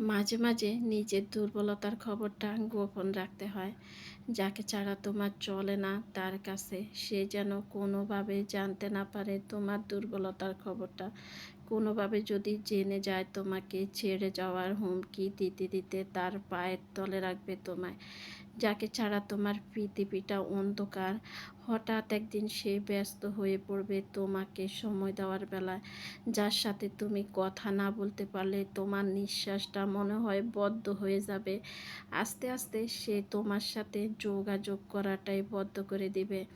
মাঝে মাঝে নিজের দুর্বলতার খবরটা গোপন রাখতে হয়। যাকে ছাড়া তোমার চলে না, তার কাছে সে যেন কোনোভাবে জানতে না পারে তোমার দুর্বলতার খবরটা। কোনোভাবে যদি জেনে যায় তোমাকে ছেড়ে যাওয়ার হুমকি দিতে দিতে তার পায়ের তলে রাখবে তোমায়। যাকে ছাড়া তোমার পৃথিবীটা অন্ধকার। হঠাৎ একদিন সে ব্যস্ত হয়ে পড়বে তোমাকে সময় দেওয়ার বেলায়। যার সাথে তুমি কথা না বলতে পারলে তোমার নিঃশ্বাসটা মনে হয় বদ্ধ হয়ে যাবে। আস্তে আস্তে সে তোমার সাথে যোগাযোগ করাটাই বদ্ধ করে দিবে।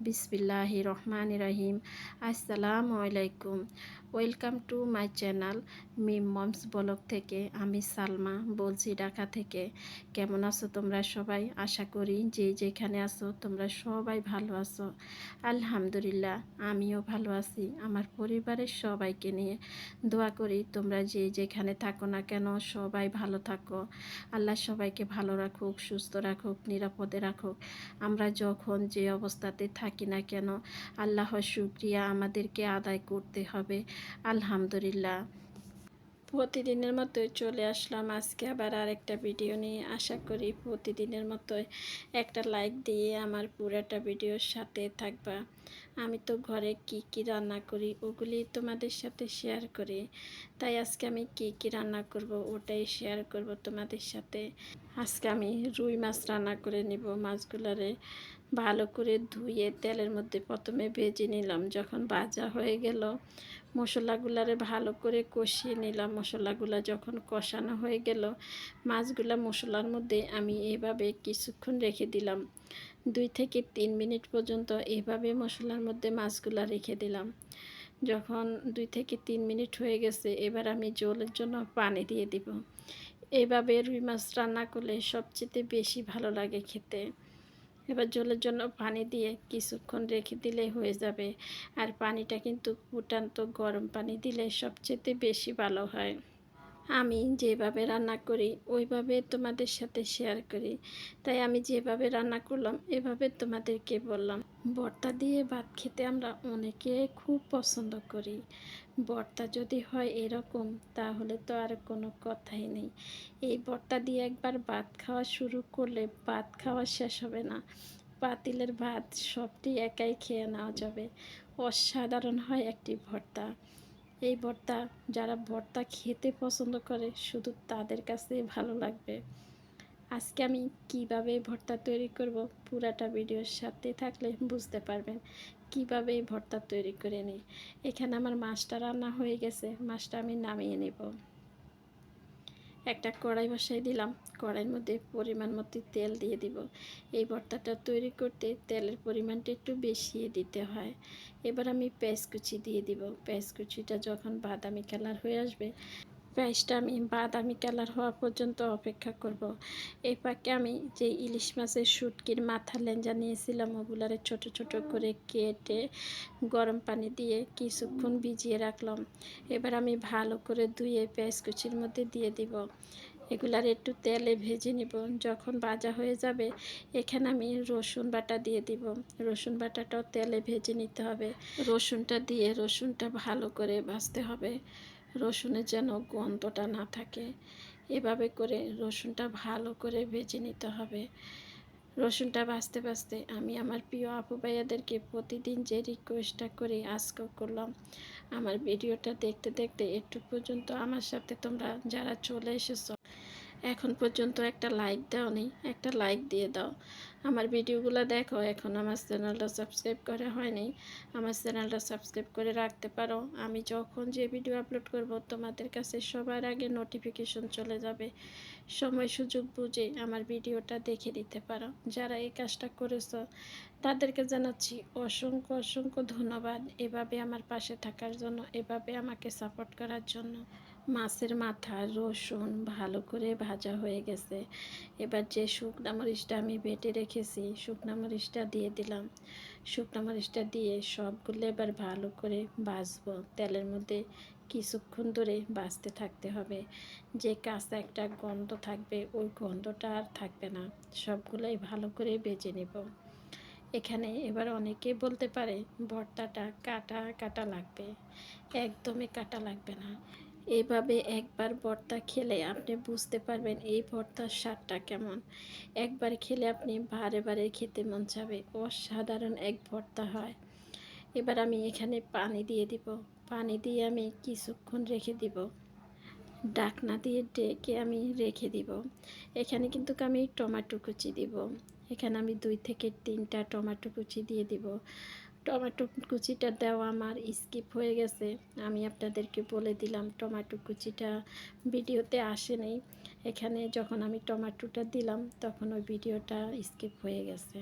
বিসমিল্লাহ রহমান রাহিম। আসসালামু আলাইকুম। Welcome to my channel Mim moms vlog থেকে, আমি সালমা বলছি ঢাকা থেকে। কেমন আছো তোমরা সবাই? আশা করি যে যেখানে আছো তোমরা সবাই ভালো আছো। আলহামদুলিল্লাহ, আমিও ভালো আছি। আমার পরিবারের সবাইকে নিয়ে দোয়া করি তোমরা যে যেখানে থাকো না কেন সবাই ভালো থাকো। আল্লাহ সবাইকে ভালো রাখুক, সুস্থ রাখুক, নিরাপদে রাখুক। আমরা যখন যে অবস্থাতে থাকি না কেন, আল্লাহর শুক্রিয়া আমাদেরকে আদায় করতে হবে। আলহামদুলিল্লাহ। প্রতিদিনের মতোই চলে আসলাম আজকে আবার আরেকটা ভিডিও নিয়ে। আশা করি প্রতিদিনের মতোই একটা লাইক দিয়ে আমার পুরাটা ভিডিওর সাথে থাকবা। আমি তো ঘরে কি কি রান্না করি ওগুলি তোমাদের সাথে শেয়ার করি। তাই আজকে আমি কি কি রান্না করব ওটাই শেয়ার করব তোমাদের সাথে। আজকে আমি রুই মাছ রান্না করে নিব মাছগুলারে ভালো করে ধুয়ে তেলের মধ্যে প্রথমে ভেজে নিলাম। যখন ভাজা হয়ে গেল, মশলাগুলারে ভালো করে কষিয়ে নিলাম। মশলাগুলা যখন কষানো হয়ে গেল, মাছগুলা মশলার মধ্যে আমি এভাবে কিছুক্ষণ রেখে দিলাম। দুই থেকে তিন মিনিট পর্যন্ত এভাবে মশলার মধ্যে মাছগুলা রেখে দিলাম। যখন দুই থেকে তিন মিনিট হয়ে গেছে, এবার আমি জলের জন্য পানি দিয়ে দিব। এভাবে রুই মাছ রান্না করলে সবচেয়ে বেশি ভালো লাগে খেতে। এবার জলের জন্য পানি দিয়ে কিছুক্ষণ রেখে দিলে হয়ে যাবে। আর পানিটা কিন্তু ফুটান্ত গরম পানি দিলে সবচেয়ে বেশি ভালো হয়। আমি যেভাবে রান্না করি, ওইভাবে তোমাদের সাথে শেয়ার করি। তাই আমি যেভাবে রান্না করলাম, এভাবে তোমাদেরকে বললাম। ভর্তা দিয়ে ভাত খেতে আমরা অনেকে খুব পছন্দ করি। ভর্তা যদি হয় এরকম, তাহলে তো আর কোনো কথাই নেই। এই ভর্তা দিয়ে একবার ভাত খাওয়া শুরু করলে ভাত খাওয়া শেষ হবে না। পাতিলের ভাত সবটি একাই খেয়ে নেওয়া যাবে। অসাধারণ হয় একটি ভর্তা। এই ভর্তা, যারা ভর্তা খেতে পছন্দ করে, শুধু তাদের কাছে ভালো লাগবে। আজকে আমি কীভাবে ভর্তা তৈরি করব পুরাটা ভিডিওর সাথে থাকলে বুঝতে পারবেন। কীভাবে ভর্তা তৈরি করে নিই? এখানে আমার মাছটা রান্না হয়ে গেছে, মাছটা আমি নামিয়ে নেব। একটা কড়াই বসাই দিলাম। কড়াইয়ের মধ্যে পরিমাণ মতো তেল দিয়ে দিব। এই ভর্তাটা তৈরি করতে তেলের পরিমাণটা একটু বেশিয়ে দিতে হয়। এবার আমি কুচি দিয়ে দিব। কুচিটা যখন বাদামি কালার হয়ে আসবে পেঁয়াজটা আমি বাদামি কালার হওয়া পর্যন্ত অপেক্ষা করব। এই পাকে আমি যে ইলিশ মাছের শুটকির মাথা লেঞ্জা নিয়েছিলাম, ওগুলারে ছোট ছোট করে কেটে গরম পানি দিয়ে কিছুক্ষণ ভিজিয়ে রাখলাম। এবার আমি ভালো করে ধুয়ে পেঁয়াজ কুচির মধ্যে দিয়ে দিব। এগুলার একটু তেলে ভেজে নিব। যখন ভাজা হয়ে যাবে, এখানে আমি রসুন বাটা দিয়ে দিব। রসুন বাটাটাও তেলে ভেজে নিতে হবে। রসুনটা দিয়ে রসুনটা ভালো করে ভাজতে হবে। রসুনের যেন গন্ধটা না থাকে। এভাবে করে রসুনটা ভালো করে ভেজে নিতে হবে। রসুনটা বাঁচতে বাঁচতে আমি আমার প্রিয় আপু ভাইয়াদেরকে প্রতিদিন যে রিকোয়েস্টটা করি আজকেও করলাম। আমার ভিডিওটা দেখতে দেখতে একটু পর্যন্ত আমার সাথে তোমরা যারা চলে এসেছ এখন পর্যন্ত একটা লাইক দাও নি, একটা লাইক দিয়ে দাও। আমার ভিডিওগুলো দেখো, এখন আমার চ্যানেলটা সাবস্ক্রাইব করা হয়নি, আমার চ্যানেলটা সাবস্ক্রাইব করে রাখতে পারো। আমি যখন যে ভিডিও আপলোড করব, তোমাদের কাছে সবার আগে নোটিফিকেশন চলে যাবে। সময় সুযোগ বুঝে আমার ভিডিওটা দেখে দিতে পারো। যারা এই কাজটা করেছ, তাদেরকে জানাচ্ছি অসংখ্য অসংখ্য ধন্যবাদ এভাবে আমার পাশে থাকার জন্য, এভাবে আমাকে সাপোর্ট করার জন্য। মাছের মাথা, রসুন ভালো করে ভাজা হয়ে গেছে। এবার যে শুকনা মরিচটা আমি বেটে রেখেছি, শুকনা মরিচটা দিয়ে দিলাম। শুকনা মরিচটা দিয়ে সবগুলো এবার ভালো করে ভাজবো। তেলের মধ্যে কিছুক্ষণ ধরে বাঁচতে থাকতে হবে। যে কাঁচা একটা গন্ধ থাকবে, ওই গন্ধটা আর থাকবে না। সবগুলোই ভালো করে বেজে নেব। এখানে এবার অনেকে বলতে পারে, ভর্তাটা কাটা কাটা লাগবে। একদমই কাটা লাগবে না। এভাবে একবার ভর্তা খেলে আপনি বুঝতে পারবেন এই ভর্তার স্বাদটা কেমন। একবার খেলে আপনি বারে বারে খেতে মন চাবে, অসাধারণ এক ভর্তা হয়। এবার আমি এখানে পানি দিয়ে দিব। পানি দিয়ে আমি কিছুক্ষণ রেখে দিব। ডাকনা দিয়ে ডেকে আমি রেখে দিব। এখানে কিন্তু আমি টমেটো কুচি দিব। এখানে আমি দুই থেকে তিনটা টমেটো কুচি দিয়ে দিব। টমেটো কুচিটা দেওয়া আমার স্কিপ হয়ে গেছে। আমি আপনাদেরকে বলে দিলাম, টমেটো কুচিটা ভিডিওতে আসেনি এখানে যখন আমি টমেটোটা দিলাম, তখন ওই ভিডিওটা স্কিপ হয়ে গেছে।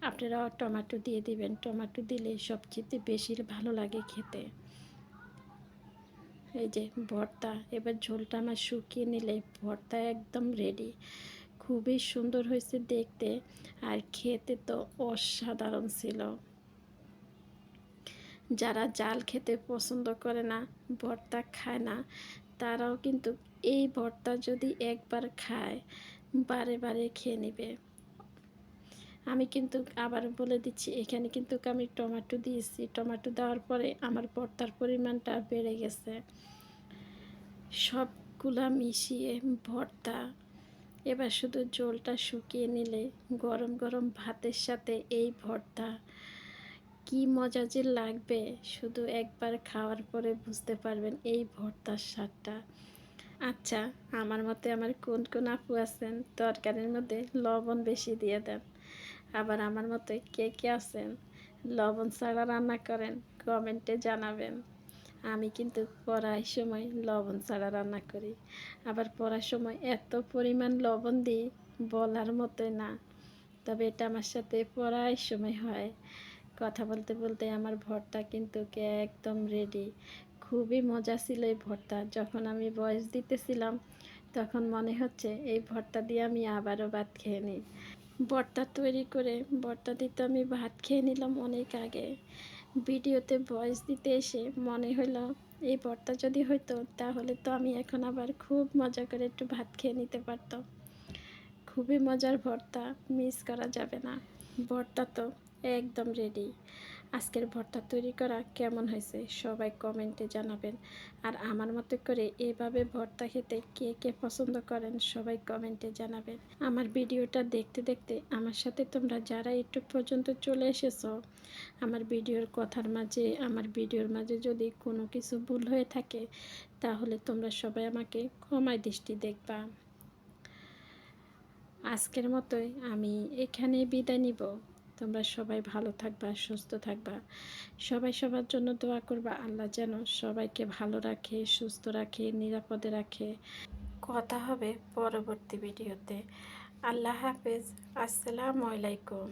আপনারা টমেটো দিয়ে দিবেন। টমেটো দিলে সবচেয়ে বেশি ভালো লাগে খেতে। এই যে ভর্তা, এবার ঝোলটা আমার শুকিয়ে নিলে ভর্তা একদম রেডি খুবই সুন্দর হয়েছে দেখতে। আর খেতে তো অসাধারণ ছিল। যারা জাল খেতে পছন্দ করে না, ভর্তা খায় না, তারাও কিন্তু এই ভর্তা যদি একবার খায়, বারে বারে খেয়ে নেবে। আমি কিন্তু আবার বলে দিচ্ছি, এখানে কিন্তু আমি টমেটো দিয়েছি। টমেটো দেওয়ার পরে আমার ভর্তার পরিমাণটা বেড়ে গেছে। সবগুলা মিশিয়ে ভর্তা। এবার শুধু জলটা শুকিয়ে নিলে গরম গরম ভাতের সাথে এই ভর্তা কি মজা যে লাগবে। শুধু একবার খাওয়ার পরে বুঝতে পারবেন এই ভর্তার স্বাদটা। আচ্ছা আমার মতে আমার কোন কোন আপু আছেন? তরকারির মধ্যে লবণ বেশি দিয়ে দেন। আবার আমার মতে কে কে আছেন? লবণ ছাড়া রান্না করেন? কমেন্টে জানাবেন। আমি কিন্তু পড়ার সময় লবণ ছাড়া রান্না করি। আবার পড়ার সময় এত পরিমাণ লবণ দিই, বলার মতোই না। তবে এটা আমার সাথে পড়ার সময় হয়। কথা বলতে বলতে আমার ভর্তা কিন্তু কে একদম রেডি খুবই মজা ছিল এই ভর্তা। যখন আমি বয়স দিতেছিলাম, তখন মনে হচ্ছে এই ভর্তা দিয়ে আমি আবারও ভাত খেয়ে নিই। ভর্তা তৈরি করে, ভর্তা দিতে আমি ভাত খেয়ে নিলাম অনেক আগে। ভিডিওতে ভয়েস দিতে এসে মনে হলো এই ভর্তা যদি হইতো, তাহলে তো আমি এখন আবার খুব মজা করে একটু ভাত খেয়ে নিতে পারতাম। খুবই মজার ভর্তা মিস করা যাবে না। ভর্তা তো একদম রেডি আজকের ভর্তা তৈরি করা কেমন হয়েছে? সবাই কমেন্টে জানাবেন। আর আমার মতো করে এভাবে ভর্তা খেতে কে কে পছন্দ করেন, সবাই কমেন্টে জানাবেন। আমার ভিডিওটা দেখতে দেখতে আমার সাথে তোমরা যারা একটু পর্যন্ত চলে এসেছ, আমার ভিডিওর কথার মাঝে, আমার ভিডিওর মাঝে যদি কোনো কিছু ভুল হয়ে থাকে, তাহলে তোমরা সবাই আমাকে ক্ষমায় দৃষ্টি দেখবা। আজকের মতোই আমি এখানে বিদায় নিব। তোমরা সবাই ভালো থাকবা, সুস্থ থাকবা। সবাই সবার জন্য দোয়া করবা, আল্লাহ যেন সবাইকে ভালো রাখে, সুস্থ রাখে, নিরাপদে রাখে। কথা হবে পরবর্তী ভিডিওতে। আল্লাহ হাফেজ। আসসালামু আলাইকুম।